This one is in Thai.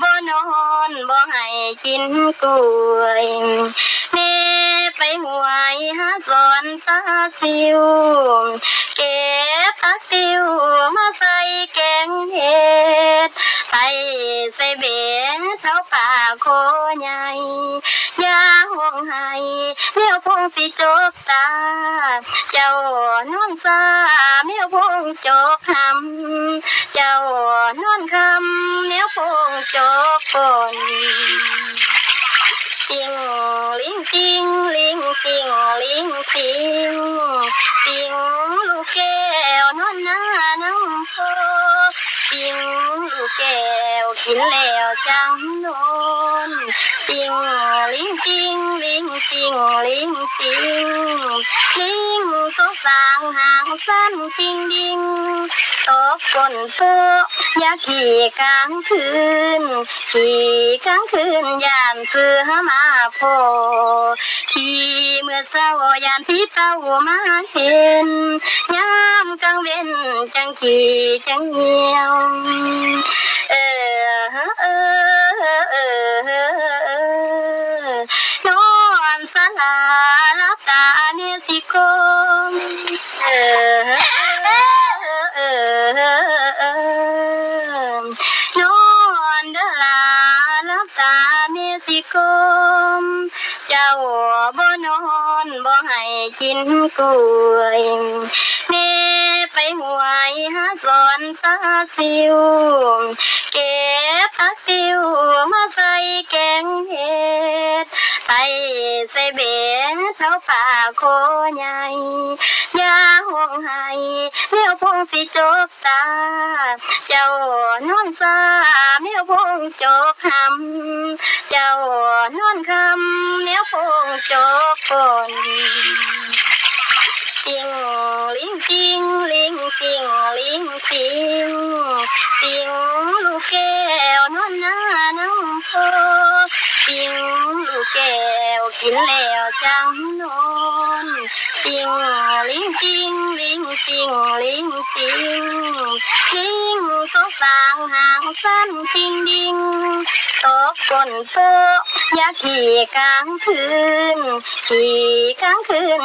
บ่นอนบ่ให้กินกล้วยแม่ไปหวยหาสอนตาซิวเก็บตาซิวมาใส่แกงเห็ดใส่ใส่เบ็ดเท้าป่าโคใหญ่ ยาห่วงให้เมียวพงสิจกตา เจ้านอนซาเมียวพงจกหำเจ้านอนคำเมียวพงจกฝนติงลิงติงลิงติงลิงติงติงลูกแก้วนอนหน้าน้ำโพติงลูกแก้วกินแล้วจังนอนติง ลิงติงลิงติงลิงติงลิงก็สางหางสั้นจริงดิงตกก้นเปื้อยากขี่กลางคืน ขี่กลางคืนยามเสือมาโพขี่เมื่อเศร้ายามที่เต้ามาเห็นยามกลางเว้นจังขี่จังเหี่ยว เนี่ยสิคมเออเออนอนดลาลับตาเนี่ยสิคมเจ้าบ่นอนบ่ให้กินกล้วยแม่ไปหวยหาสอนปลาซิวเก็บ ใส่เบ็ดเท้าป่าโคใหญ่ยาห่วงให้เมียวพงสิจกตา เจ้านอนซาเมียวพงจกหำเจ้านอนคำเมียวพงจกฝนติงลิงติงลิงติงลิงติงติง กินแล้วจังนอนจิงลิงจิงลิงจิงลิงจิงลิงก็สางหางสั้นจิงดิงตกก้นโป๊ะอยากขี่กลางคืนขี่กลางคืน